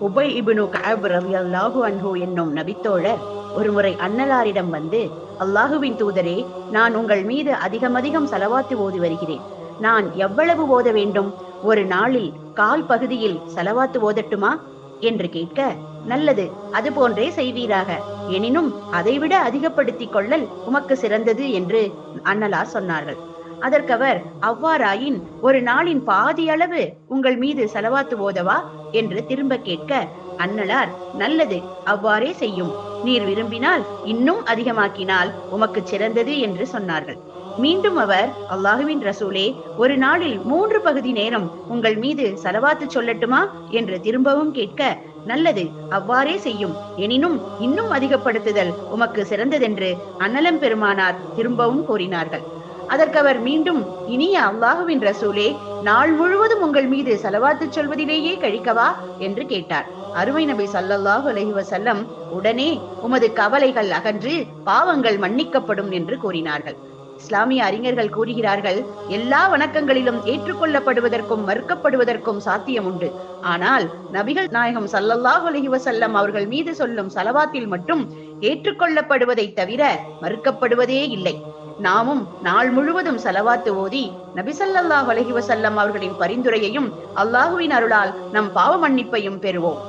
உபை இபுனு கஅப் ரலியல்லாஹு அன்ஹு என்னும் நபித்தோழர் ஒருமுறை அன்னலாரிடம் வந்து அல்லாஹுவின் தூதரே நான் உங்கள் மீது அதிகம் அதிகம் சலவாத்து ஓதி வருகிறேன். நான் எவ்வளவு ஓத வேண்டும்? ஒரு நாளில் கால் பகுதியில் சலவாத்து ஓதட்டுமா? என்று கேட்க நல்லது அது போன்றே செய்வீராக. எனினும் அதைவிட அதிகப்படுத்திக் கொள்ளல் உமக்கு சிறந்தது என்று அன்னலார் சொன்னார்கள். அதற்கவர் அவ்வாறாயின் ஒரு நாளின் பாதி அளவு உங்கள் மீது செலவாத்து ஓதவா என்று திரும்ப கேட்க அன்னலார் நல்லது அவ்வாறே செய்யும். நீர் விரும்பினால் இன்னும் அதிகமாக்கினால் உமக்கு சிறந்தது என்று சொன்னார்கள். மீண்டும் அவர் அல்லாஹுவின் ரசூலே ஒரு நாளில் மூன்று பகுதி நேரம் உங்கள் மீது செலவாத்து சொல்லட்டுமா? என்று திரும்பவும் கேட்க நல்லது அவ்வாறே செய்யும். எனினும் இன்னும் அதிகப்படுத்துதல் உமக்கு சிறந்ததென்று அன்னலம் பெருமானார் திரும்பவும் கூறினார்கள். அதற்கு அவர் மீண்டும் இனிய அல்லாஹுவின் ரசூலே நாள் முழுவதும் உங்கள் மீது செலவாத்து சொல்வதிலேயே கழிக்கவா என்று கேட்டார். அருமை நபி ஸல்லல்லாஹு அலைஹி உடனே உமது கவலைகள் அகன்று பாவங்கள் மன்னிக்கப்படும் என்று கூறினார்கள். இஸ்லாமிய அறிஞர்கள் கூறுகிறார்கள் எல்லா வணக்கங்களிலும் ஏற்றுக்கொள்ளப்படுவதற்கும் மறுக்கப்படுவதற்கும் சாத்தியம் உண்டு. ஆனால் நபிகள் நாயகம் ஸல்லல்லாஹு அலஹி வசல்லம் அவர்கள் மீது சொல்லும் சலவாத்தில் மட்டும் ஏற்றுக்கொள்ளப்படுவதை தவிர மறுக்கப்படுவதே இல்லை. நாமும் நாள் முழுவதும் செலவாத்து ஓதி நபிசல்லாஹ் அலஹி வசல்லம் அவர்களின் பரிந்துரையையும் அல்லாஹுவின் அருளால் நம் பாவ மன்னிப்பையும் பெறுவோம்.